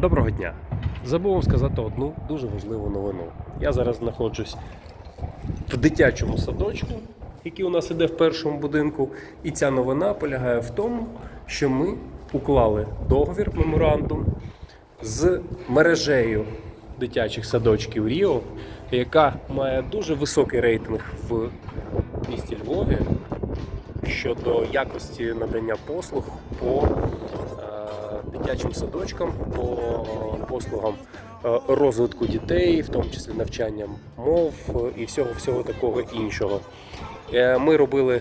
Доброго дня! Забув вам сказати одну дуже важливу новину. Я зараз знаходжусь в дитячому садочку, який у нас іде в першому будинку. І ця новина полягає в тому, що ми уклали договір меморандум з мережею дитячих садочків Ріо, яка має дуже високий рейтинг в місті Львові щодо якості надання послуг по дитячим садочкам, по послугам е, розвитку дітей, в тому числі навчання мов е, і всього всього такого іншого. Е, Ми робили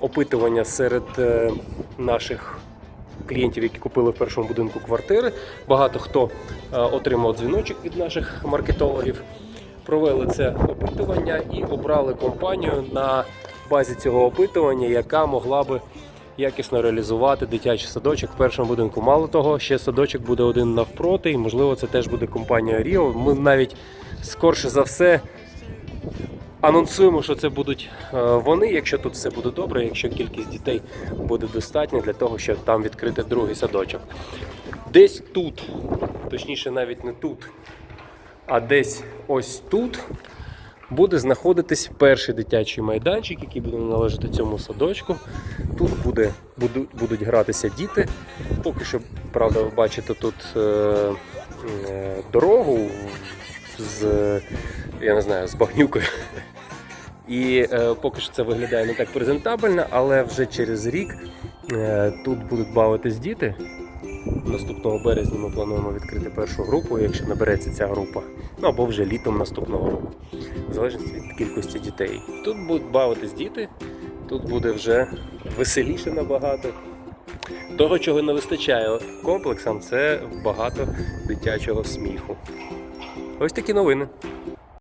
опитування серед е, наших клієнтів, які купили в першому будинку квартири. Багато хто е, отримав дзвіночок від наших маркетологів. Провели це опитування і обрали компанію на базі цього опитування, яка могла би якісно реалізувати дитячий садочок в першому будинку. Мало того, ще садочок буде один навпроти, і можливо це теж буде компанія Ріо. Ми навіть скорше за все анонсуємо, що це будуть е, вони, якщо тут все буде добре, якщо кількість дітей буде достатня для того, щоб там відкрити другий садочок. Десь тут, точніше, навіть не тут, а десь ось тут буде знаходитись перший дитячий майданчик, який буде належати цьому садочку. Тут буде, буду- будуть гратися діти. Поки що, правда, ви бачите тут е, е, дорогу з, я не знаю, з багнюкою. І е, поки що це виглядає не так презентабельно, але вже через рік е, тут будуть бавитись діти. Наступного березня ми плануємо відкрити першу групу, якщо набереться ця група. Ну або вже літом наступного року, в залежності від кількості дітей. Тут будуть бавитись діти, тут буде вже веселіше набагато. Того, чого не вистачає комплексам, це багато дитячого сміху. Ось такі новини.